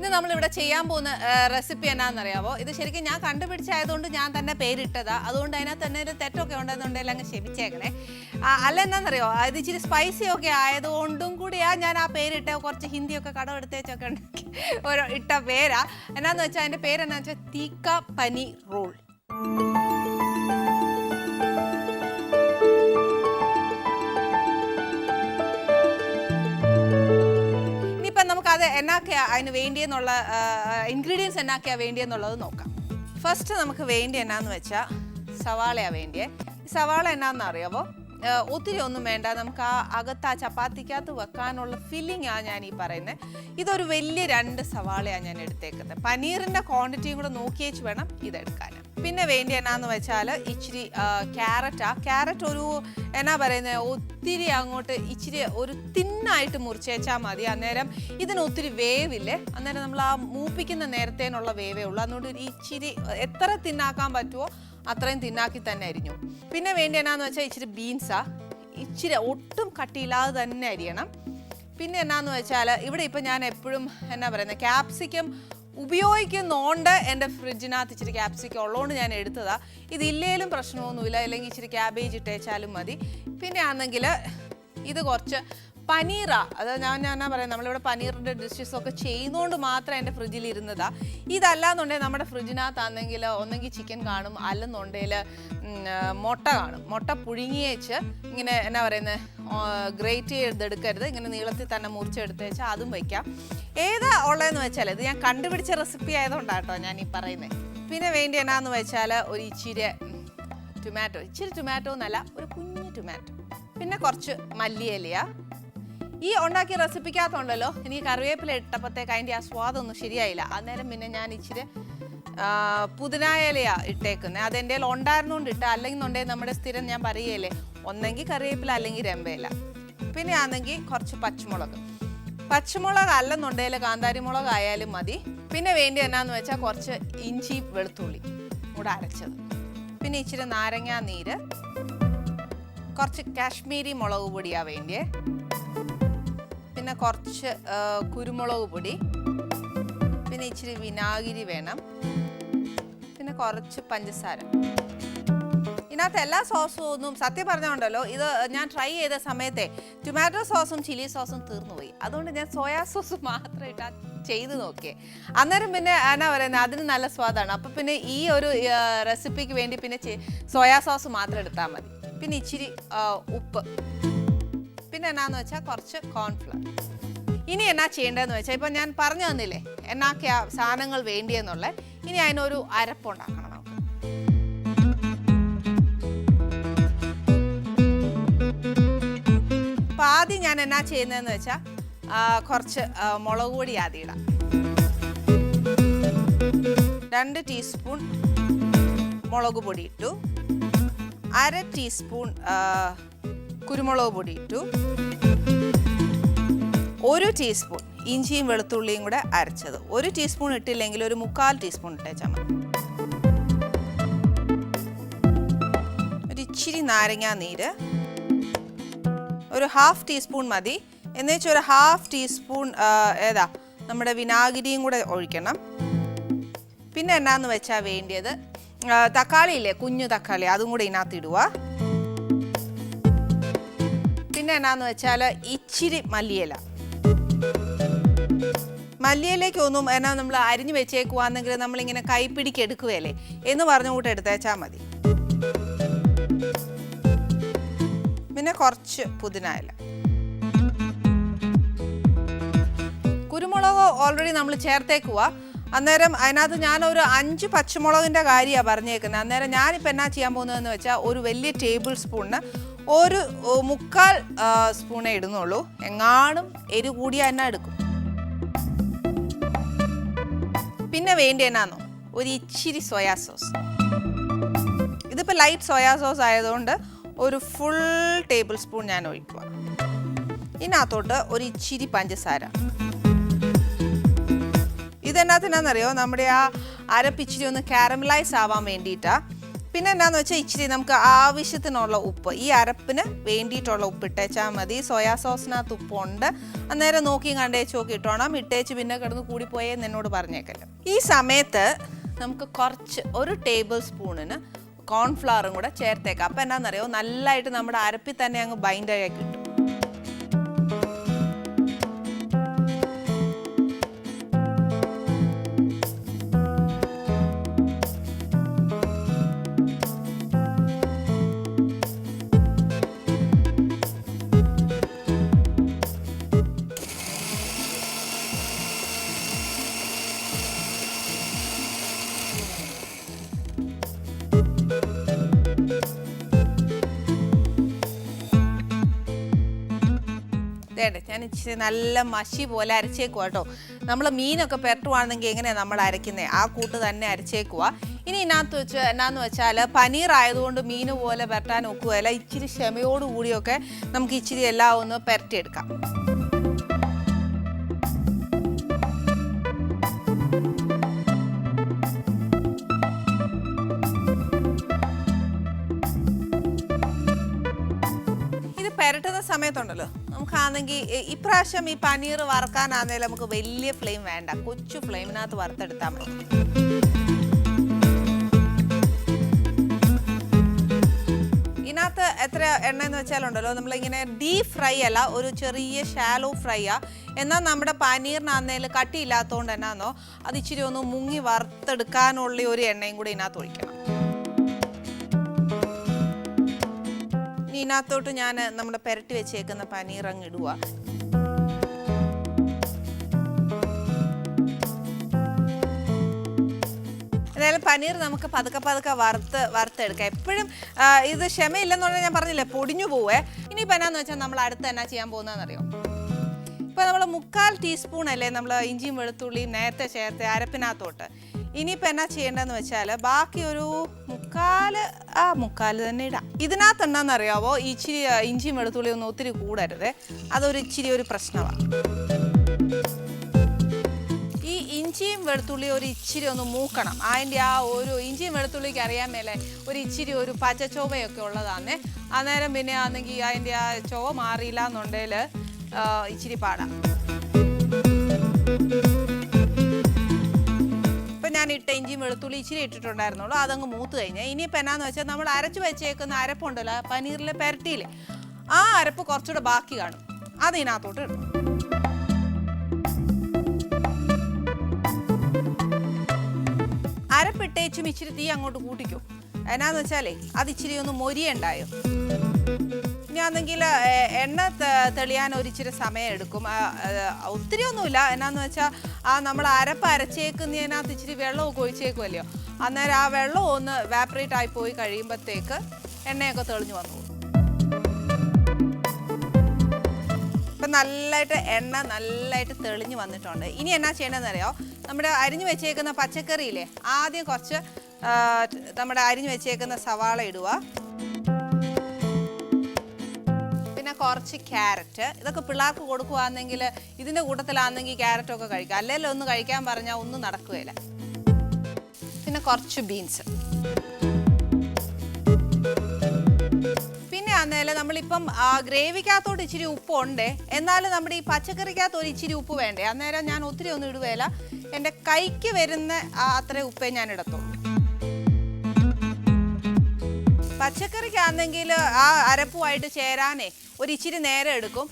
ഇന്ന് നമ്മളിവിടെ ചെയ്യാൻ പോകുന്ന റെസിപ്പി എന്നാണെന്നറിയാവോ? ഇത് ശരിക്കും ഞാൻ കണ്ടുപിടിച്ചായതുകൊണ്ട് ഞാൻ തന്നെ പേരിട്ടതാ. അതുകൊണ്ട് അതിനകത്ത് തന്നെ ഒരു തെറ്റൊക്കെ ഉണ്ടെന്നുണ്ടെങ്കിൽ അങ്ങ് ക്ഷമിച്ചേക്കണേ. അല്ല എന്നാണെന്നറിയോ അത് ഇച്ചിരി സ്പൈസി ഒക്കെ ആയതുകൊണ്ടും കൂടിയാ ഞാൻ ആ പേരിട്ട കുറച്ച് ഹിന്ദിയൊക്കെ കടമെടുത്തേച്ചൊക്കെ ഉണ്ടാക്കി ഒരു ഇട്ട പേരാ. എന്നാന്ന് വെച്ചാൽ അതിന്റെ പേരെന്നാന്ന് വെച്ചാൽ തീക്ക പനി റോൾ. അത് എന്നാക്കെയാ അതിന് വേണ്ടിയെന്നുള്ള ഇൻഗ്രീഡിയൻസ് എന്നാക്കെയാ വേണ്ടിയെന്നുള്ളത് നോക്കാം. ഫസ്റ്റ് നമുക്ക് വേണ്ടി എന്നാന്ന് വെച്ചാൽ സവാളയാണ് വേണ്ടിയേ. സവാള എന്നാന്ന് അറിയാവോ ആ, ഒത്തിരി ഒന്നും വേണ്ട. നമുക്ക് ആ അകത്ത് ആ ചപ്പാത്തിക്കകത്ത് വെക്കാനുള്ള ഫില്ലിംഗ് ആണ് ഞാൻ ഈ പറയുന്നത് ഇതൊരു വലിയ രണ്ട് സവാളയാണ് ഞാൻ എടുത്തേക്കുന്നത്. പനീറിന്റെ ക്വാണ്ടിറ്റിയും കൂടെ നോക്കിയേച്ച് വേണം ഇതെടുക്കാൻ. പിന്നെ വേണ്ടി എന്നാന്ന് വെച്ചാൽ ഇച്ചിരി ക്യാരറ്റാ. ക്യാരറ്റ് ഒരു എന്നാ പറയുന്നത് ഒത്തിരി അങ്ങോട്ട് ഇച്ചിരി ഒരു തിന്നായിട്ട് മുറിച്ചേച്ചാൽ മതി. അന്നേരം ഇതിന് ഒത്തിരി വേവില്ലേ? അന്നേരം നമ്മൾ ആ മൂപ്പിക്കുന്ന നേരത്തേനുള്ള വേവേ ഉള്ളൂ. അതുകൊണ്ട് ഇച്ചിരി എത്ര തിന്നാക്കാൻ പറ്റുമോ അത്രയും തിന്നാക്കി തന്നെ അരിഞ്ഞു. പിന്നെ വേണ്ടി എന്നാന്ന് വെച്ചാൽ ഇച്ചിരി ബീൻസാ ഇച്ചിരി ഒട്ടും കട്ടിയില്ലാതെ തന്നെ അരിയണം. പിന്നെ എന്നാന്ന് വെച്ചാൽ ഇവിടെ ഇപ്പം ഞാൻ എപ്പോഴും എന്നാ പറയുന്നത് ക്യാപ്സിക്കം ഉപയോഗിക്കുന്നോണ്ട് എന്റെ ഫ്രിഡ്ജിനകത്ത് ഇച്ചിരി ക്യാപ്സിക്കം ഉള്ളതുകൊണ്ട് ഞാൻ എടുത്തതാ. ഇതില്ലേലും പ്രശ്നമൊന്നുമില്ല. അല്ലെങ്കിൽ ഇച്ചിരി ക്യാബേജ് ഇട്ടേച്ചാലും മതി. പിന്നെ ആണെങ്കിൽ ഇത് കുറച്ച് പനീറാ അത് ഞാൻ ഞാൻ പറയാം നമ്മളിവിടെ പനീറിന്റെ ഡിഷസ് ഒക്കെ ചെയ്യുന്നതുകൊണ്ട് മാത്രം എന്റെ ഫ്രിഡ്ജിൽ ഇരുന്നതാ ഇതല്ലാന്നുണ്ടെങ്കിൽ നമ്മുടെ ഫ്രിഡ്ജിനകത്താണെങ്കിൽ ഒന്നെങ്കിൽ ചിക്കൻ കാണും അല്ലെന്നുണ്ടെങ്കിൽ മുട്ട കാണും. മുട്ട പുഴുങ്ങിയേച്ച് ഇങ്ങനെ എന്നാ പറയുന്നത് ഗ്രേറ്റ് ചെയ്തെടുക്കരുത്. ഇങ്ങനെ നീളത്തിൽ തന്നെ മുറിച്ചെടുത്ത് വെച്ചാൽ അതും വയ്ക്കാം ഏതാ ഉള്ളതെന്ന് വെച്ചാൽ ഇത് ഞാൻ കണ്ടുപിടിച്ച റെസിപ്പി ആയതുകൊണ്ടാട്ടോ ഞാൻ ഈ പറയുന്നത് പിന്നെ വേണ്ടി എന്നാന്ന് വെച്ചാൽ ഒരു ഇച്ചിരി ടൊമാറ്റോ ഇച്ചിരി ടൊമാറ്റോ എന്നല്ല ഒരു കുഞ്ഞു ടൊമാറ്റോ പിന്നെ കുറച്ച് മല്ലിയിലയാ. ഈ ഉണ്ടാക്കിയ റെസിപ്പിക്കകത്തുണ്ടല്ലോ. എനിക്ക് കറിവേപ്പില ഇട്ടപ്പോഴത്തേക്ക് അതിന്റെ ആ സ്വാദൊന്നും ശരിയായില്ല. അന്നേരം പിന്നെ ഞാൻ ഇച്ചിരി പുതിനായിലയാ ഇട്ടേക്കുന്നത് അതെന്റെ ഉണ്ടായിരുന്നുകൊണ്ട് ഇട്ട അല്ലെങ്കിൽ ഉണ്ടെങ്കിൽ നമ്മുടെ സ്ഥിരം ഞാൻ പറയുകയല്ലേ ഒന്നെങ്കിൽ കറിവേപ്പില അല്ലെങ്കിൽ രമ്പയില. പിന്നെ ആണെങ്കിൽ കുറച്ച് പച്ചമുളക്. പച്ചമുളക് അല്ലെന്നുണ്ടെങ്കിൽ കാന്താരി മുളക് ആയാലും മതി. പിന്നെ വേണ്ടി എന്നാന്ന് വെച്ചാൽ കുറച്ച് ഇഞ്ചി വെളുത്തുള്ളി കൂടെ അരച്ചത്. പിന്നെ ഇച്ചിരി നാരങ്ങാ നീര്. കുറച്ച് കാശ്മീരി മുളക് പൊടിയാണ് വേണ്ടിയേ. പിന്നെ കുറച്ച് കുരുമുളക് പൊടി. പിന്നെ ഇച്ചിരി വിനാഗിരി വേണം. പിന്നെ കുറച്ച് പഞ്ചസാര. ഇതിനകത്ത് എല്ലാ സോസും ഒന്നും സത്യം പറഞ്ഞുകൊണ്ടല്ലോ ഇത് ഞാൻ ട്രൈ ചെയ്ത സമയത്തെ ടൊമാറ്റോ സോസും ചില്ലി സോസും തീർന്നുപോയി. അതുകൊണ്ട് ഞാൻ സോയാ സോസ് മാത്രം ഇട്ടാ ചെയ്ത് നോക്കിയേ. അന്നേരം പിന്നെ എന്നാ പറയുന്നത് അതിന് നല്ല സ്വാദാണ്. അപ്പം പിന്നെ ഈ ഒരു റെസിപ്പിക്ക് വേണ്ടി പിന്നെ സോയാ സോസ് മാത്രം എടുത്താൽ മതി. പിന്നെ ഇച്ചിരി ഉപ്പ്. പിന്നെ എന്നാന്ന് വെച്ചാൽ കുറച്ച് കോൺഫ്ലവർ ഇനി എന്നാ ചെയ്യേണ്ടതെന്ന് വെച്ചാൽ ഇപ്പം ഞാൻ പറഞ്ഞു തന്നില്ലേ എന്നാക്കെയാ സാധനങ്ങൾ വേണ്ടിയെന്നുള്ളത് ഇനി അതിനൊരു അരപ്പുണ്ടാക്കണം നമുക്ക്. അപ്പം ആദ്യം ഞാൻ എന്നാ ചെയ്യുന്നതെന്ന് വെച്ചാൽ കുറച്ച് മുളക് പൊടി ആദ്യം ഇടാം രണ്ട് ടീസ്പൂൺ മുളക് പൊടി ഇട്ടു. അര ടീസ്പൂൺ കുരുമുളക് പൊടി ഇട്ടു. ഒരു ടീസ്പൂൺ ഇഞ്ചിയും വെളുത്തുള്ളിയും കൂടെ അരച്ചത്. ഒരു ടീസ്പൂൺ ഇട്ടില്ലെങ്കിൽ ഒരു മുക്കാൽ ടീസ്പൂൺ ഇട്ടേച്ചാൽ മതി. ഒരു ഇച്ചിരി നാരങ്ങാ നീര്. ഒരു ഹാഫ് ടീസ്പൂൺ മതി. എന്നുവെച്ചാൽ ഒരു ഹാഫ് ടീസ്പൂൺ ഏതാ നമ്മുടെ വിനാഗിരിയും കൂടെ ഒഴിക്കണം. പിന്നെ എന്നാന്ന് വെച്ചാൽ വേണ്ടിയത് തക്കാളി ഇല്ലേ കുഞ്ഞു തക്കാളി അതും കൂടെ ഇതിനകത്ത് ഇടുക പിന്നെ എന്നാന്ന് വെച്ചാൽ ഇച്ചിരി മല്ലിയില. മല്ലിയിലേക്ക് ഒന്നും എന്നാ നമ്മൾ അരിഞ്ഞു വെച്ചേക്കുവാണെങ്കിൽ നമ്മളിങ്ങനെ കൈപ്പിടിക്ക് എടുക്കുകയല്ലേ? എന്ന് പറഞ്ഞു കൂട്ട് എടുത്തേച്ചാൽ മതി. പിന്നെ കുറച്ച് പുതിനായില കുരുമുളക് ഓൾറെഡി നമ്മൾ ചേർത്തേക്കുക അന്നേരം അതിനകത്ത് ഞാനൊരു അഞ്ച് പച്ചമുളകിന്റെ കാര്യമാണ് പറഞ്ഞേക്കുന്നത് അന്നേരം ഞാനിപ്പോൾ എന്നാ ചെയ്യാൻ പോകുന്നതെന്ന് വെച്ചാൽ ഒരു വലിയ ടേബിൾ സ്പൂണിന് ഒരു മുക്കാൽ സ്പൂണേ ഇടുന്നുള്ളൂ. എങ്ങാനും എരി കൂടിയ എന്നാ എടുക്കും. പിന്നെ വേണ്ടി എന്നാന്നോ? ഒരു ഇച്ചിരി സോയാ സോസ്. ഇതിപ്പോൾ ലൈറ്റ് സോയാ സോസ് ആയതുകൊണ്ട് ഒരു ഫുൾ ടേബിൾ സ്പൂൺ ഞാൻ ഒഴിക്കുക ഇതിനകത്തോട്ട് ഒരു ഇച്ചിരി പഞ്ചസാര. ഇതെന്നാത്തിനാന്നറിയോ? നമ്മുടെ ആ അരപ്പിച്ചിരി ഒന്ന് കാരമലൈസ് ആവാൻ വേണ്ടിയിട്ടാ പിന്നെ എന്താന്ന് വെച്ചാൽ ഇച്ചിരി നമുക്ക് ആവശ്യത്തിനുള്ള ഉപ്പ്. ഈ അരപ്പിന് വേണ്ടിയിട്ടുള്ള ഉപ്പ് ഇട്ടേച്ചാൽ മതി. സോയാ സോസിനകത്ത് ഉപ്പുണ്ട്. അന്നേരം നോക്കി കണ്ടേച്ച് നോക്കി ഇട്ടോണം. ഇട്ടേച്ച് പിന്നെ കിടന്ന് കൂടിപ്പോയേ എന്നോട് പറഞ്ഞേക്കല്ലോ ഈ സമയത്ത് നമുക്ക് കുറച്ച് ഒരു ടേബിൾ സ്പൂണിന് കോൺഫ്ലവറും കൂടെ ചേർത്തേക്കാം. അപ്പം എന്താണെന്നറിയോ നല്ലതായിട്ട് നമ്മുടെ അരപ്പിൽ തന്നെ അങ്ങ് ബൈൻഡായി കിട്ടും. ഞാൻ ഇച്ചിരി നല്ല മഷി പോലെ അരച്ചേക്കുക കേട്ടോ. നമ്മൾ മീനൊക്കെ പെരട്ടുവാണെങ്കിൽ എങ്ങനെയാണ് നമ്മൾ അരയ്ക്കുന്നത് ആ കൂട്ട് തന്നെ അരച്ചേക്കുക ഇനി ഇതിനകത്ത് വെച്ച് എന്നാന്ന് വെച്ചാൽ പനീർ ആയതുകൊണ്ട് മീൻ പോലെ പെരട്ടാൻ ഒക്കുകയല്ല. ഇച്ചിരി ക്ഷമയോട് കൂടിയൊക്കെ നമുക്ക് ഇച്ചിരി എല്ലാം ഒന്ന് പെരട്ടിയെടുക്കാം. ഇത് പെരട്ടുന്ന സമയത്തുണ്ടല്ലോ? നമുക്കാണെങ്കിൽ ഇപ്രാവശ്യം ഈ പനീർ വറക്കാനാണെങ്കിൽ നമുക്ക് വലിയ ഫ്ലെയിം വേണ്ട. കൊച്ചു ഫ്ലെയിമിനകത്ത് വറുത്തെടുത്താൽ മതി. ഇതിനകത്ത് എത്ര എണ്ണ എന്ന് വെച്ചാലുണ്ടല്ലോ നമ്മളിങ്ങനെ ഡീപ് ഫ്രൈ അല്ല ഒരു ചെറിയ ഷാലോ ഫ്രൈ ആ. എന്നാൽ നമ്മുടെ പനീറിനാന്നേൽ കട്ടിയില്ലാത്തതുകൊണ്ട് എന്നാന്നോ അത് ഇച്ചിരി ഒന്ന് മുങ്ങി വറുത്തെടുക്കാനുള്ള ഒരു എണ്ണയും കൂടി ഇതിനകത്ത് ഒഴിക്കണം. ഇതിനകത്തോട്ട് ഞാൻ നമ്മുടെ പെരട്ടി വെച്ചേക്കുന്ന പനീർ അങ്ങ് ഇടുക. എന്തായാലും പനീർ നമുക്ക് പതുക്കെ പതുക്കെ വറുത്ത് വറുത്തെടുക്കാം. എപ്പോഴും ഇത് ക്ഷമയില്ലെന്നുള്ളത് ഞാൻ പറഞ്ഞില്ലേ പൊടിഞ്ഞു പോവേ. ഇനിയിപ്പോൾ എന്നാന്ന് വെച്ചാൽ നമ്മൾ അടുത്ത് എന്നാ ചെയ്യാൻ പോകുന്നതെന്നറിയോ? ഇപ്പോൾ നമ്മൾ മുക്കാൽ ടീസ്പൂൺ അല്ലേ നമ്മൾ ഇഞ്ചിയും വെളുത്തുള്ളിയും നേരത്തെ ചേർത്ത് അരപ്പിനകത്തോട്ട്. ഇനിയിപ്പോൾ എന്നാ ചെയ്യേണ്ടതെന്ന് വെച്ചാൽ ബാക്കി ഒരു മുക്കാൽ ആ മുക്കാൽ തന്നെ ഇടാം. ഇതിനകത്ത് എന്താണെന്നറിയാവോ? ഇച്ചിരി ഇഞ്ചിയും വെളുത്തുള്ളിയും ഒന്നും ഒത്തിരി കൂടരുത്. അതൊരു ഇച്ചിരി ഒരു പ്രശ്നമാണ് ഈ ഇഞ്ചിയും വെളുത്തുള്ളിയും ഒരു ഇച്ചിരി ഒന്ന് മൂക്കണം. അതിന്റെ ആ ഒരു ഇഞ്ചിയും വെളുത്തുള്ളിക്ക് അറിയാൻ മേലെ ഒരു ഇച്ചിരി ഒരു പച്ചച്ചോവയൊക്കെ ഉള്ളതാണ് അന്നേരം പിന്നെ ആണെങ്കിൽ അതിന്റെ ആ ചോവ മാറിയില്ല എന്നുണ്ടെങ്കിൽ ഇച്ചിരി പാടാം. ഞാൻ ഇട്ട ഇഞ്ചിയും വെളുത്തുള്ളി ഇച്ചിരി ഇട്ടിട്ടുണ്ടായിരുന്നുള്ളൂ. അതങ്ങ് മൂത്ത് കഴിഞ്ഞാൽ ഇനിയിപ്പോൾ എന്നാന്ന് വെച്ചാൽ നമ്മൾ അരച്ച് വെച്ചേക്കുന്ന അരപ്പുണ്ടല്ലോ പനീറിലെ പെരട്ടിയിൽ ആ അരപ്പ് കുറച്ചുകൂടെ ബാക്കി കാണും. അത് ഇതിനകത്തോട്ട് ഇടും അരപ്പിട്ടേച്ചും ഇച്ചിരി തീ അങ്ങോട്ട് കൂട്ടിക്കും. എന്നാന്ന് വെച്ചാലേ അത് ഇച്ചിരി ഒന്ന് മൊരിയുണ്ടായോ? ഞാനെങ്കിൽ എണ്ണ തെളിയാൻ ഒരിച്ചിരി സമയം എടുക്കും ഒത്തിരി ഒന്നുമില്ല. എന്നാന്ന് വെച്ചാൽ ആ നമ്മൾ അരപ്പ് അരച്ചേക്കുന്നതിനകത്ത് ഇച്ചിരി വെള്ളമൊക്കെ ഒഴിച്ചേക്കുമല്ലോ അന്നേരം ആ വെള്ളം ഒന്ന് വാപ്പറേറ്റ് ആയി പോയി കഴിയുമ്പോഴത്തേക്ക് എണ്ണയൊക്കെ തെളിഞ്ഞു വന്നു ഇപ്പം നല്ലതായിട്ട് എണ്ണ നല്ലതായിട്ട് തെളിഞ്ഞു വന്നിട്ടുണ്ട്. ഇനി എന്നാ ചെയ്യണമെന്ന് അറിയോ നമ്മുടെ അരിഞ്ഞു വെച്ചേക്കുന്ന പച്ചക്കറിയില്ലേ? ആദ്യം കുറച്ച് നമ്മുടെ അരിഞ്ഞു വെച്ചേക്കുന്ന സവാള ഇടുക. കുറച്ച് ക്യാരറ്റ്. ഇതൊക്കെ പിള്ളേർക്ക് കൊടുക്കുകയാണെങ്കിൽ ഇതിന്റെ കൂട്ടത്തിലാണെങ്കിൽ ക്യാരറ്റൊക്കെ കഴിക്കാം. അല്ലെങ്കിൽ ഒന്ന് കഴിക്കാൻ പറഞ്ഞാൽ ഒന്നും നടക്കുകയില്ല. പിന്നെ കുറച്ച് ബീൻസ് പിന്നെ ആന്നേലും നമ്മളിപ്പം ഗ്രേവിക്കകത്തോട്ട് ഇച്ചിരി ഉപ്പ് ഉണ്ട് എന്നാലും നമ്മുടെ ഈ പച്ചക്കറിക്കകത്ത് ഒരു ഇച്ചിരി ഉപ്പ് വേണ്ടേ? അന്നേരം ഞാൻ ഒത്തിരി ഒന്നും ഇടുകയില്ല. എന്റെ കൈക്ക് വരുന്ന അത്രയും അത്രേ ഉപ്പേ ഞാൻ ഇടത്തുള്ളൂ പച്ചക്കറിക്കാണെങ്കിൽ ആ അരപ്പുമായിട്ട് ചേരാനേ ഒരു ഇച്ചിരി നേരം എടുക്കും.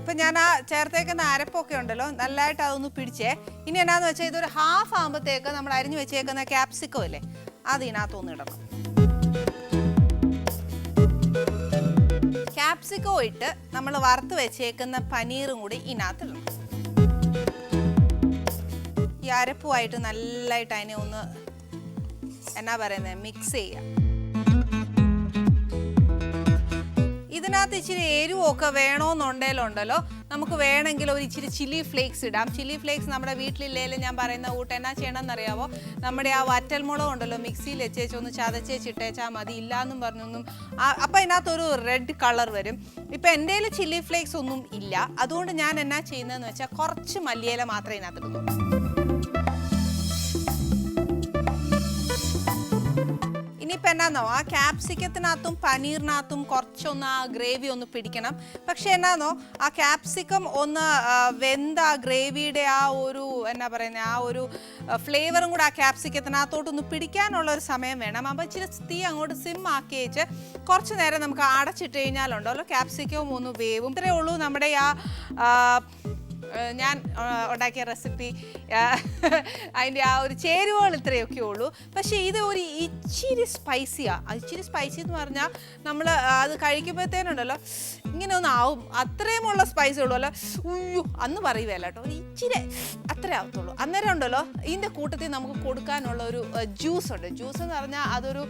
ഇപ്പൊ ഞാൻ ആ ചേർത്തേക്കുന്ന അരപ്പൊക്കെ ഉണ്ടല്ലോ നല്ലതായിട്ട് അതൊന്ന് പിടിച്ചേ. ഇനി എന്നാന്ന് വെച്ചാൽ ഇതൊരു ഹാഫ് ആകുമ്പോഴത്തേക്ക് നമ്മൾ അരിഞ്ഞു വെച്ചേക്കുന്ന ക്യാപ്സിക്കം അല്ലേ അത് ഇതിനകത്തൊന്ന് ഇടണം. ക്യാപ്സിക്കം ഇട്ട് നമ്മൾ വറുത്ത് വെച്ചേക്കുന്ന പനീറും കൂടി ഇതിനകത്ത് ഇടണം ഈ അരപ്പുമായിട്ട് നല്ലതായിട്ട് അതിനെ ഒന്ന് എന്നാ പറയുന്നത് മിക്സ് ചെയ്യാം ഇതിനകത്ത് ഇച്ചിരി എരിവൊക്കെ വേണോന്നുണ്ടേലുണ്ടല്ലോ. നമുക്ക് വേണമെങ്കിൽ ഒരു ഇച്ചിരി ചില്ലി ഫ്ലേക്സ് ഇടാം. ചില്ലി ഫ്ലേക്സ് നമ്മുടെ വീട്ടിലില്ലേലും ഞാൻ പറയുന്ന കൂട്ട് എന്നാ ചെയ്യണമെന്ന് അറിയാവോ നമ്മുടെ ആ വറ്റൽമുളക് ഉണ്ടല്ലോ മിക്സിയിൽ വെച്ചേച്ച് ഒന്ന് ചതച്ചേച്ചിട്ടേച്ചാൽ മതി. ഇല്ലാന്നും പറഞ്ഞൊന്നും അപ്പം അതിനകത്തൊരു റെഡ് കളർ വരും. ഇപ്പം എന്റെ ചില്ലി ഫ്ലേക്സ് ഒന്നും ഇല്ല. അതുകൊണ്ട് ഞാൻ എന്നാ ചെയ്യുന്നതെന്ന് വെച്ചാൽ കുറച്ച് മല്ലിയില മാത്രമേ ഇതിനകത്ത് ഇടുന്നു എന്നാന്നോ ആ ക്യാപ്സിക്കത്തിനകത്തും പനീറിനകത്തും കുറച്ചൊന്ന് ആ ഗ്രേവി ഒന്ന് പിടിക്കണം. പക്ഷേ എന്നാന്നോ ആ ക്യാപ്സിക്കം ഒന്ന് വെന്ത ആ ഗ്രേവിയുടെ ആ ഒരു എന്നാ പറയുന്നത് ആ ഒരു ഫ്ലേവറും കൂടെ ആ ക്യാപ്സിക്കത്തിനകത്തോട്ടൊന്ന് പിടിക്കാനുള്ള ഒരു സമയം വേണം. അപ്പോൾ ഇച്ചിരി തീ അങ്ങോട്ട് സിം ആക്കി വെച്ച് കുറച്ച് നേരം നമുക്ക് അടച്ചിട്ട് കഴിഞ്ഞാലുണ്ടല്ലോ ക്യാപ്സിക്കവും ഒന്ന് വേവും. ഇത്രയേ ഉള്ളൂ നമ്മുടെ ആ ഞാൻ ഉണ്ടാക്കിയ റെസിപ്പി അതിന്റെ ആ ഒരു ചേരുവകൾ ഇത്രയൊക്കെ ഉള്ളൂ. പക്ഷേ ഇത് ഒരു ഇച്ചിരി സ്പൈസിയാണ് ഇച്ചിരി സ്പൈസി എന്ന് പറഞ്ഞാൽ നമ്മൾ അത് കഴിക്കുമ്പോഴത്തേനുണ്ടല്ലോ ഇങ്ങനെ ആവും. അത്രയുമുള്ള സ്പൈസി ഉള്ളൂ. അല്ല ഉയ്യോ അന്ന് പറയുകയല്ല കേട്ടോ. ഇച്ചിരി അത്രേ ആവത്തുള്ളൂ. അന്നേരം ഉണ്ടല്ലോ ഇതിന്റെ കൂട്ടത്തിൽ നമുക്ക് കൊടുക്കാനുള്ള ഒരു ജ്യൂസ് ഉണ്ട്. ജ്യൂസ് എന്ന് പറഞ്ഞാൽ അതൊരു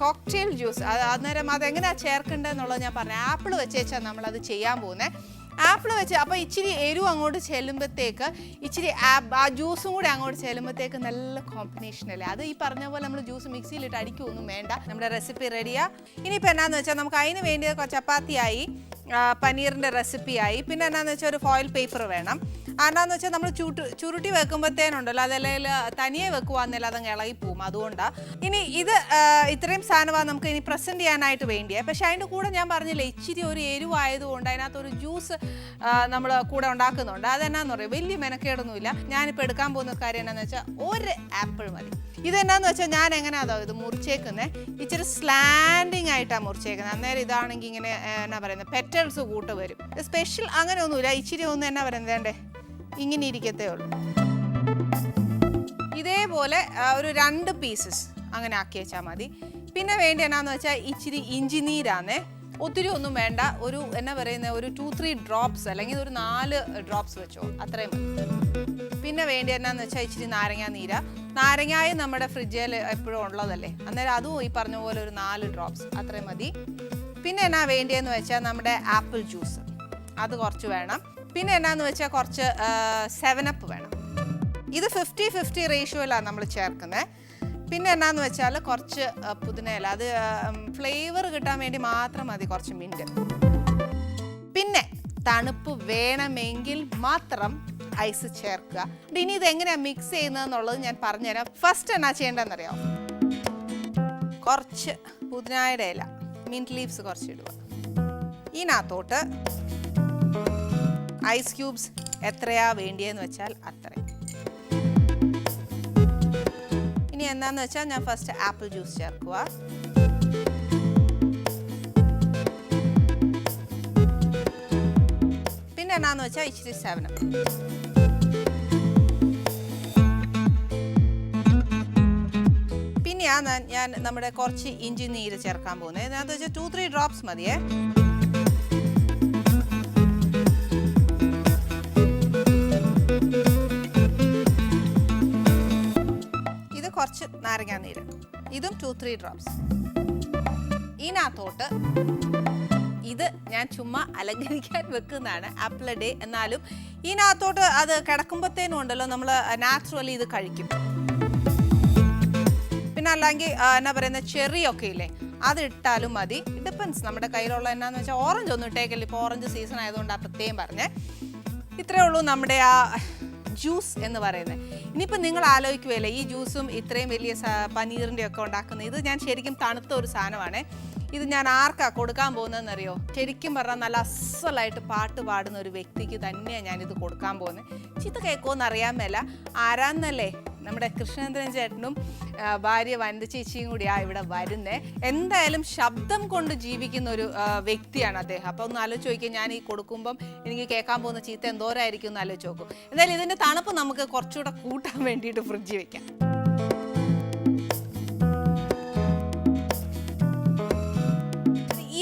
കോക്ടെയിൽ ജ്യൂസ് അന്നേരം അതെങ്ങനെയാണ് ചേർക്കേണ്ടതെന്നുള്ളത് ഞാൻ പറഞ്ഞു. ആപ്പിൾ വെച്ചേച്ചാൽ നമ്മളത് ചെയ്യാൻ പോകുന്നത് ആപ്പിൾ വെച്ച് അപ്പോൾ ഇച്ചിരി എരിവ് അങ്ങോട്ട് ചെല്ലുമ്പോഴത്തേക്ക് ഇച്ചിരി ആ- ജ്യൂസും കൂടെ അങ്ങോട്ട് ചെല്ലുമ്പോഴത്തേക്ക് നല്ല കോമ്പിനേഷൻ അല്ലേ? അത് ഈ പറഞ്ഞ പോലെ നമ്മൾ ജ്യൂസ് മിക്സിയിലിട്ട് അടിക്കൊന്നും വേണ്ട. നമ്മുടെ റെസിപ്പി റെഡിയാണ് ഇനിയിപ്പോൾ എന്നാന്ന് വെച്ചാൽ നമുക്ക് അതിന് വേണ്ടി ചപ്പാത്തിയായി. പനീറിന്റെ റെസിപ്പിയായി. പിന്നെ എന്നാന്ന് വെച്ചാൽ ഒരു ഫോയിൽ പേപ്പർ വേണം. കാരണമെന്ന് വെച്ചാൽ നമ്മൾ ചൂട്ട് ചുരുട്ടി വെക്കുമ്പോഴത്തേനുണ്ടല്ലോ അതല്ലെങ്കിൽ തനിയെ വെക്കുവാന്നല്ല അതങ്ങ് പോവും. അതുകൊണ്ടാണ് ഇനി ഇത് ഇത്രയും സാധനമാണ് നമുക്ക് ഇനി പ്രസന്റ് ചെയ്യാനായിട്ട് വേണ്ടിയത് പക്ഷേ അതിന്റെ കൂടെ ഞാൻ പറഞ്ഞില്ല ഇച്ചിരി ഒരു എരിവായതുകൊണ്ട് അതിനകത്ത് ഒരു ജ്യൂസ് നമ്മൾ കൂടെ ഉണ്ടാക്കുന്നുണ്ട്. അതെന്നാന്ന് പറയും വലിയ മെനക്കേടൊന്നുമില്ല. ഞാനിപ്പോൾ എടുക്കാൻ പോകുന്ന കാര്യം എന്നാന്ന് വെച്ചാൽ ഒരു ആപ്പിൾ മതി. ഇതെന്നാന്ന് വെച്ചാൽ ഞാൻ എങ്ങനെയാണോ ഇത് മുറിച്ചേക്കുന്നത് ഇച്ചിരി സ്ലാൻഡിങ് ആയിട്ടാണ് മുറിച്ചേക്കുന്നത് അന്നേരം ഇതാണെങ്കിൽ ഇങ്ങനെ എന്നാ പറയുന്നത് പെറ്റൽസ് കൂട്ട് വരും. സ്പെഷ്യൽ അങ്ങനെ ഒന്നുമില്ല ഇച്ചിരി ഒന്നും എന്നാ പറയുന്നത് വേണ്ടേ ഇങ്ങനെ ഇരിക്കത്തേ ഉള്ളൂ. ഇതേപോലെ ഒരു രണ്ട് പീസസ് അങ്ങനെ ആക്കി വെച്ചാൽ മതി. പിന്നെ വേണ്ടി എന്നാന്ന് വെച്ചാൽ ഇച്ചിരി ഇഞ്ചി നീരാന്നേ. ഒത്തിരി ഒന്നും വേണ്ട. ഒരു എന്നാ പറയുന്നത് ഒരു ടു ത്രീ ഡ്രോപ്സ് അല്ലെങ്കിൽ ഒരു നാല് ഡ്രോപ്സ് വെച്ചോ അത്രയും പിന്നെ വേണ്ടി എന്നാന്ന് വെച്ചാൽ ഇച്ചിരി നാരങ്ങ നീര. നാരങ്ങായും നമ്മുടെ ഫ്രിഡ്ജിൽ എപ്പോഴും ഉള്ളതല്ലേ. അന്നേരം അതും ഈ പറഞ്ഞ പോലെ ഒരു നാല് ഡ്രോപ്സ് അത്രയും മതി. പിന്നെ എന്നാ വേണ്ടിയെന്ന് വെച്ചാൽ നമ്മുടെ ആപ്പിൾ ജ്യൂസ്. അത് കുറച്ച് വേണം. പിന്നെ എന്നാന്ന് വെച്ചാൽ കുറച്ച് സെവനപ്പ് വേണം. ഇത് ഫിഫ്റ്റി ഫിഫ്റ്റി റേഷ്യോയിലാണ് നമ്മൾ ചേർക്കുന്നത് പിന്നെ എന്നാന്ന് വെച്ചാൽ കുറച്ച് പുതിനയില. അത് ഫ്ലേവർ കിട്ടാൻ വേണ്ടി മാത്രം മതി കുറച്ച് മിന്റ് പിന്നെ തണുപ്പ് വേണമെങ്കിൽ മാത്രം ഐസ് ചേർക്കുക. ഇനി ഇത് എങ്ങനെയാണ് മിക്സ് ചെയ്യുന്നതെന്നുള്ളത് ഞാൻ പറഞ്ഞുതരാം. ഫസ്റ്റ് എന്നാ ചെയ്യേണ്ടതെന്നറിയാം? കുറച്ച് പുതിനായുടെ ഇല. മിന്റ് ലീവ്സ് കുറച്ച് ഇടുക. ഇതിനകത്തോട്ട് ഐസ് ക്യൂബ്സ് എത്രയാ വേണ്ടിയെന്ന് വെച്ചാൽ അത്ര ഇനി എന്താന്ന് വെച്ചാൽ ഞാൻ ഫസ്റ്റ് ആപ്പിൾ ജ്യൂസ് ചേർക്കുക. പിന്നെ എന്നാന്ന് വെച്ചാൽ ഇച്ചിരി സെവനം പിന്നെയാ ഞാൻ- നമ്മുടെ കുറച്ച് ഇഞ്ചി നീര് ചേർക്കാൻ പോകുന്നത്. ഇതിനകത്ത് വെച്ചാൽ ടു ത്രീ ഡ്രോപ്സ് മതിയേ. ഇത് കുറച്ച് നാരങ്ങാ നീര്. ഇതും ടു ത്രീ ഡ്രോപ്സ് ഇതിനകത്തോട്ട് ഇത് ഞാൻ ചുമ്മാ അലങ്കരിക്കാൻ വെക്കുന്നതാണ്. ആപ്പിൾ ഡേ എന്നാലും ഇതിനകത്തോട്ട് അത് കിടക്കുമ്പോഴത്തേനും ഉണ്ടല്ലോ നമ്മൾ നാച്ചുറലി ഇത് കഴിക്കും. അല്ലെങ്കിൽ എന്നാ പറയുന്ന ചെറിയൊക്കെ ഇല്ലേ അതിട്ടാലും മതി. ഡിപ്പെൻസ് നമ്മുടെ കയ്യിലുള്ള എന്നാന്ന് വെച്ചാൽ ഓറഞ്ച് ഒന്നും ഇട്ടേക്കില്ല. ഇപ്പോൾ ഓറഞ്ച് സീസൺ ആയതുകൊണ്ട് ആ പ്രത്യേകം പറഞ്ഞേ. ഇത്രേ ഉള്ളൂ നമ്മുടെ ആ ജ്യൂസ് എന്ന് പറയുന്നത് ഇനിയിപ്പോൾ നിങ്ങൾ ആലോചിക്കുകയല്ലേ ഈ ജ്യൂസും ഇത്രയും വലിയ പനീറിന്റെ ഒക്കെ ഉണ്ടാക്കുന്നത് ഇത് ഞാൻ ശരിക്കും തണുത്ത ഒരു സാധനമാണ്. ഇത് ഞാൻ ആർക്കാ കൊടുക്കാൻ പോകുന്നതെന്ന് അറിയോ ശരിക്കും പറഞ്ഞാൽ നല്ല അസലായിട്ട് പാട്ട് പാടുന്ന ഒരു വ്യക്തിക്ക് തന്നെയാണ് ഞാനിത് കൊടുക്കാൻ പോകുന്നത്. ചീത്ത കേൾക്കുമെന്ന് അറിയാൻ മേല. ആരാന്നല്ലേ? നമ്മുടെ കൃഷ്ണേന്ദ്രൻ ചേട്ടനും ഭാര്യ വനിത ചേച്ചിയും കൂടിയാ ഇവിടെ വരുന്നേ. എന്തായാലും ശബ്ദം കൊണ്ട് ജീവിക്കുന്ന ഒരു വ്യക്തിയാണ് അദ്ദേഹം. അപ്പോൾ ഒന്ന് ആലോചിച്ച് നോക്കി ഞാൻ ഈ കൊടുക്കുമ്പം എനിക്ക് കേൾക്കാൻ പോകുന്ന ചീത്ത എന്തോരായിരിക്കും എന്ന് ആലോചിച്ച് നോക്കും. എന്തായാലും ഇതിന്റെ തണുപ്പ് നമുക്ക് കുറച്ചുകൂടെ കൂട്ടാൻ വേണ്ടിയിട്ട് ഫ്രിഡ്ജ് വെക്കാം.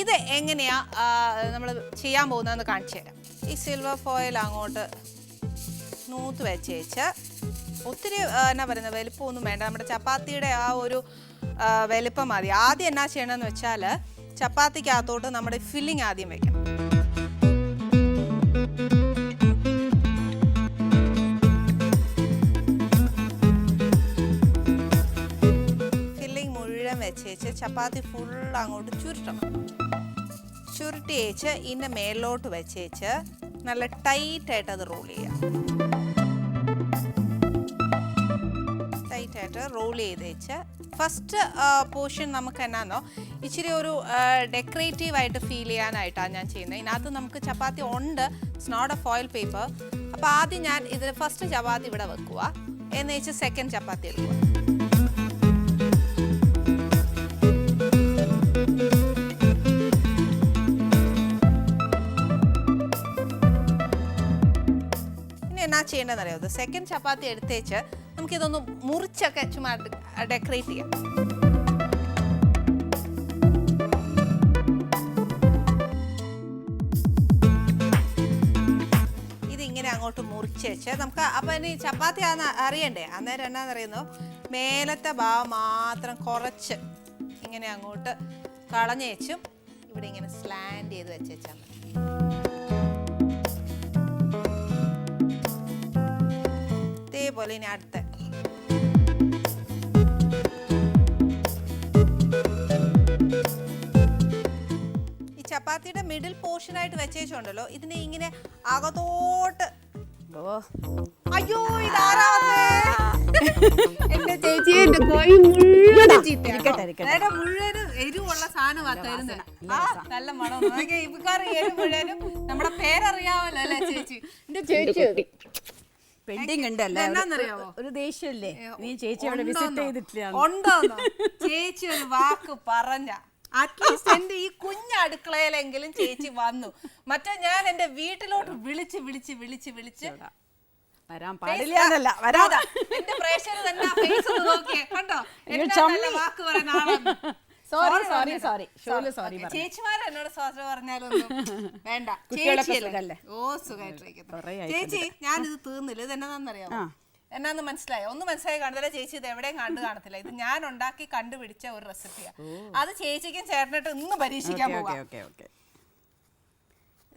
ഇത് എങ്ങനെയാ നമ്മൾ ചെയ്യാൻ പോകുന്നതെന്ന് കാണിച്ചു തരാം. ഈ സിൽവർ ഫോയിൽ അങ്ങോട്ട് നൂത്ത് വെച്ചേച്ച് ഒത്തിരി എന്നാ പറയുന്നത് വലിപ്പമൊന്നും വേണ്ട. നമ്മുടെ ചപ്പാത്തിയുടെ ആ ഒരു വലിപ്പം മതി. ആദ്യം എന്നാ ചെയ്യണമെന്ന് വെച്ചാൽ ചപ്പാത്തിക്കകത്തോട്ട് നമ്മുടെ ഫില്ലിംഗ് ആദ്യം വെക്കണം. വെച്ചേച്ച് ചപ്പാത്തി ഫുൾ അങ്ങോട്ട് ചുരുട്ടണം. ചുരുട്ടി വെച്ച് ഇതിന്റെ മേലോട്ട് വെച്ചേച്ച് നല്ല ടൈറ്റായിട്ട് അത് റോൾ ചെയ്യാം. ടൈറ്റായിട്ട് റോൾ ചെയ്ത് വെച്ച് ഫസ്റ്റ് പോർഷൻ നമുക്ക് എന്നാന്നോ ഇച്ചിരി ഒരു ഡെക്കറേറ്റീവ് ആയിട്ട് ഫീൽ ചെയ്യാനായിട്ടാണ് ഞാൻ ചെയ്യുന്നത് ഇതിനകത്ത് നമുക്ക് ചപ്പാത്തി ഉണ്ട്. It's not a foil paper അപ്പോൾ ആദ്യം ഞാൻ ഇതിൽ ഫസ്റ്റ് ചപ്പാത്തി ഇവിടെ വെക്കുക എന്ന് വെച്ച് സെക്കൻഡ് ചപ്പാത്തി എടുക്കുക ഇനി എന്നാ ചെയ്യേണ്ടതെന്ന് അറിയാം സെക്കൻഡ് ചപ്പാത്തി എടുത്തേച്ച് നമുക്കിതൊന്ന് മുറിച്ചൊക്കെ ചുമ്മാ ഡെക്കറേറ്റ് ചെയ്യാം. ഇതിങ്ങനെ അങ്ങോട്ട് മുറിച്ച് വെച്ച് നമുക്ക് അപ്പം ഇനി ചപ്പാത്തി ആന്ന് അറിയണ്ടേ? അന്നേരം എന്നാന്ന് അറിയുന്നു മേലത്തെ ഭാഗം മാത്രം കുറച്ച് ഇങ്ങനെ അങ്ങോട്ട് കളഞ്ഞേച്ചും ഇവിടെ ഇങ്ങനെ സ്ലാൻഡ് ചെയ്ത് വെച്ചേച്ചാൽ മതി. ഇതേപോലെ ഇനി അടുത്ത. ഈ ചപ്പാത്തിയുടെ മിഡിൽ പോർഷൻ ആയിട്ട് വെച്ചേച്ചുണ്ടല്ലോ ഇതിനെ ഇങ്ങനെ അകത്തോട്ട് അയ്യോ ഇതാരാ വന്നേ? എന്റെ ചേച്ചി എന്റെ കോഴി മുഴുവൻ മുഴുവനും എരിവുള്ള സാധനമാ ആ നല്ല മണം. ഇവക്കാർ എരിവ് മുഴുവനും നമ്മുടെ പേരറിയാവല്ലോ അല്ലേ ചേച്ചി? എന്റെ ചേച്ചി. പെൻഡിങ് ഉണ്ടല്ലേ? ഇതെന്നാന്നറിയാവോ? ഒരു ദേഷ്യല്ലേ നീ ചേച്ചി അവിടെ വിസിറ്റ്? ചെയ്തിട്ടില്ല ഉണ്ടോന്നോ? ചേച്ചി ഒരു വാക്ക് പറഞ്ഞ. അറ്റ്ലീസ്റ്റ് എന്റെ ഈ കുഞ്ഞ അടുക്കളയിലെങ്കിലും ചേച്ചി വന്നു. മറ്റേ ഞാൻ എന്റെ വീട്ടിലോട്ട് വിളിച്ച് വിളിച്ച് വിളിച്ച് വിളിച്ച് വരാൻ പാടില്ല എന്നല്ല വരാ. അതാ, എന്റെ പ്രേക്ഷകർ തന്നെ ഫേസ് നോക്കിയേ. കണ്ടോ? എന്നാ നല്ല വാക്ക് പറയുന്ന ആളാണ്. Sorry sorry. സോറി. ചേച്ചിമാര് എന്നോട് പറഞ്ഞാലൊന്നും വേണ്ട. ചേച്ചിയല്ലേ? ഓ സുഖമായിട്ടിരിക്കുന്നു ചേച്ചി ഞാൻ ഇത് തീർന്നില്ല. ഇത് എന്നാന്നറിയാമോ ആ. എന്നാന്ന് മനസ്സിലായോ? ഒന്ന് മനസ്സിലായി കാണത്തില്ല. ചേച്ചി ഇത് എവിടെയും കണ്ടു കാണത്തില്ല. ഇത് ഞാൻ ഉണ്ടാക്കി കണ്ടുപിടിച്ച ഒരു റെസിപ്പിയാ. അത് ചേച്ചിക്കും ചേർന്നിട്ട് ഇന്ന് പരീക്ഷിക്കാൻ പോകാം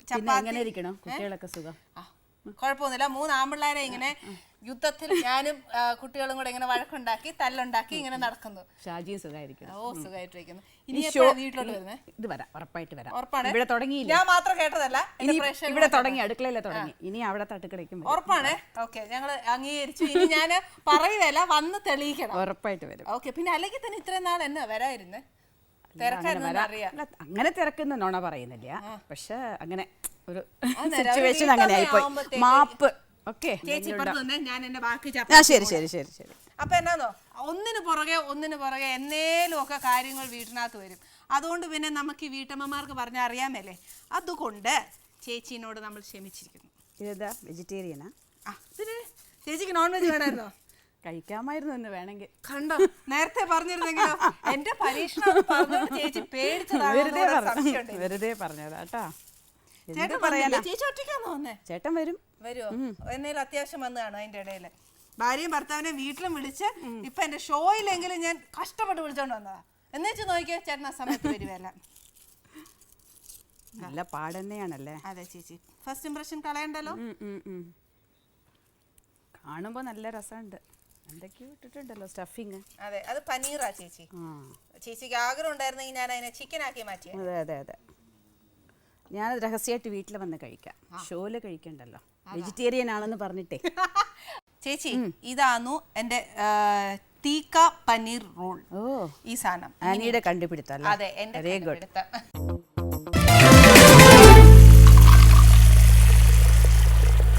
ചപ്പാത്തി. എങ്ങനെ ഇരിക്കണം? കുട്ടികളൊക്കെ സുഖം? കുഴപ്പമൊന്നുമില്ല. മൂന്ന് ആമ്പിള്ളേരെ ഇങ്ങനെ യുദ്ധത്തിൽ ഞാനും കുട്ടികളും കൂടെ ഇങ്ങനെ വഴക്കുണ്ടാക്കി തല്ലുണ്ടാക്കി ഇങ്ങനെ നടക്കുന്നു. ഷാജിയും സുഖമായിരിക്കും ഓ സുഖമായിട്ടിരിക്കുന്നു. ഇനി വീട്ടിലോട്ട് വരുന്നത് ഇത് വരാം ഉറപ്പായിട്ട് വരാം. ഉറപ്പാണ്? ഇവിടെ തുടങ്ങിയില്ല? ഞാൻ മാത്രം കേട്ടതല്ല ഇവിടെ തുടങ്ങി അടുക്കളയിലെ തുടങ്ങി. ഇനി അവിടെ തട്ടുകടയ്ക്കും. ഉറപ്പാണ്? ഓക്കെ ഞങ്ങൾ അംഗീകരിച്ചു. ഇനി ഞാൻ പറയുകയല്ല വന്ന് തെളിയിക്കണം. ഉറപ്പായിട്ട് വരും. ഓക്കെ പിന്നെ അല്ലെങ്കിൽ തന്നെ ഇത്രയും നാൾ എന്നാ വരായിരുന്നേ? അല്ല, അങ്ങനെ തിരക്കുന്ന നോണ പറയുന്നില്ല. പക്ഷെ അങ്ങനെ ഒരു സിറ്റുവേഷൻ അങ്ങനെ ആയിപ്പോയി. മാപ്പ്. ഓക്കെ. ഞാൻ എന്റെ ബാക്കി ശരി ശരി ശരി ശരി. അപ്പൊ എന്നാന്നോ? ഒന്നിന് പുറകെ ഒന്നിന് പുറകെ എന്നേലും ഒക്കെ കാര്യങ്ങൾ വീട്ടിനകത്ത് വരും. അതുകൊണ്ട് പിന്നെ നമുക്ക് ഈ വീട്ടമ്മമാർക്ക് പറഞ്ഞാൽ അറിയാമല്ലേ? അതുകൊണ്ട് ചേച്ചീനോട് നമ്മൾ ക്ഷമിച്ചിരിക്കുന്നു. വെജിറ്റേറിയനാ? ആ ചേച്ചിക്ക് നോൺ വെജ് വേണമായിരുന്നോ? കഴിക്കാമായിരുന്നു എന്ന് വേണമെങ്കിൽ. കണ്ടോ? നേരത്തെ പറഞ്ഞിരുന്നെങ്കിലോ? എന്റെ പരീക്ഷണം ചേച്ചി പേടിച്ചതാണ് വെറുതെ പറഞ്ഞു വെറുതെ പറഞ്ഞതാ കേട്ടാ. ചേട്ടൻ പറയാനാ? ചേച്ചി ഒറ്റയ്ക്കാന്ന് വന്നേ? ചേട്ടൻ വരും. വരുമോ എന്നേലും അത്യാവശ്യം വന്നതാണോ കാണും അതിന്റെ ഇടയിൽ ഭാര്യയും ഭർത്താവിനെ വീട്ടിലും വിളിച്ച് ഇപ്പൊ എന്റെ ഷോയിലെങ്കിലും ഞാൻ കഷ്ടപ്പെട്ട് വിളിച്ചോണ്ട് വന്നതാ. എന്നുവെച്ച് നോക്കിയാ ചേട്ടൻ ആ സമയത്ത് വരുവല്ല നല്ല പാട് തന്നെയാണല്ലേ അതെ ചേച്ചി. ഫസ്റ്റ് ഇംപ്രഷൻ കളയണ്ടല്ലോ. കാണുമ്പോ നല്ല രസമുണ്ട്. എന്തൊക്കെയോ ഇട്ടിട്ടുണ്ടല്ലോ സ്റ്റഫിങ് അതെ അത് പനീറാ ചേച്ചി. ചേച്ചിക്ക് ആഗ്രഹം ഉണ്ടായിരുന്നെങ്കിൽ ഞാൻ അതിനെ ചിക്കൻ ആക്കി മാറ്റി അതെ അതെ അതെ. ഞാൻ രഹസ്യമായിട്ട് വീട്ടിൽ വന്ന് കഴിക്കാം. ഷോൽ കഴിക്കണ്ടല്ലോ. വെജിറ്റേറിയൻ ആണെന്ന് പറഞ്ഞിട്ടേ. ചേച്ചി ഇതാന്നു എന്റെ തീക്ക പനീർ റോൾ ഓ. ഈ സാധനം. ആനിയുടെ കണ്ടുപിടുത്തം അതെ എന്റെ വെരി ഗുഡ് കണ്ടുപിടുത്തം.